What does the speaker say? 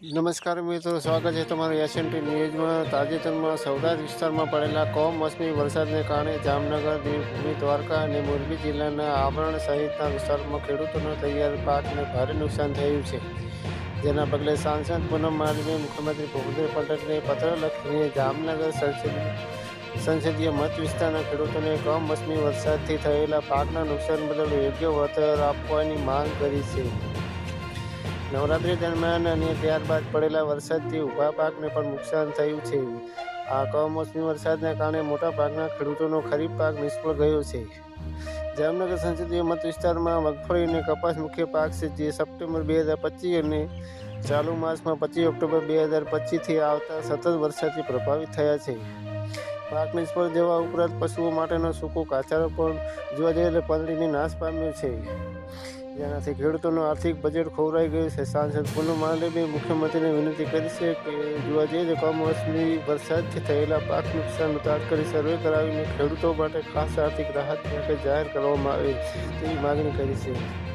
નમસ્કાર મિત્રો, સ્વાગત છે તમારું એસએનટી ન્યૂઝમાં. તાજેતરમાં સૌરાષ્ટ્ર વિસ્તારમાં પડેલા કમોસમી વરસાદને કારણે જામનગર, દેવભૂમિ, દ્વારકા અને મોરબી જિલ્લાના આવરણ સહિતના વિસ્તારમાં ખેડૂતોનો તૈયાર પાકને ભારે નુકસાન થયું છે. જેના પગલે સાંસદ પૂનમ માડવીએ મુખ્યમંત્રી ભૂપેન્દ્ર પટેલને પત્ર લખીને જામનગર સંસદીય મત વિસ્તારના ખેડૂતોને કમોસમી વરસાદથી થયેલા પાકના નુકસાન બદલ યોગ્ય વળતર આપવાની માંગ કરી છે. નવરાત્રી દરમિયાન અને ત્યારબાદ પડેલા વરસાદથી ઊભા પાકને પણ નુકસાન થયું છે. આ કમોસમી વરસાદના કારણે મોટા ભાગના ખેડૂતોનો ખરીફ પાક નિષ્ફળ ગયો છે. જામનગર સંસદીય મત વિસ્તારમાં મગફળી અને કપાસ મુખ્ય પાક છે જે સપ્ટેમ્બર બે હજાર પચીસ અને ચાલુ માસમાં પચીસ ઓક્ટોબર બે હજાર પચીસથી આવતા સતત વરસાદથી પ્રભાવિત થયા છે. પાક નિષ્ફળ જવા ઉપરાંત પશુઓ માટેનો સૂકો કાચારો પણ જોવા જઈએ પલળીને નાશ પામ્યો છે. જેનાથી ખેડૂતોનું આર્થિક બજેટ ખોવરાઈ ગયું છે. સાંસદ પૂનમ માલવીએ મુખ્યમંત્રીને વિનંતી કરી છે કે જોવા જઈએ તો કમોસમી વરસાદથી થયેલા પાક નુકસાનનો તાત્કાલિક સર્વે કરાવીને ખેડૂતો માટે ખાસ આર્થિક રાહત માટે જાહેર કરવામાં આવે તેવી માગણી કરી છે.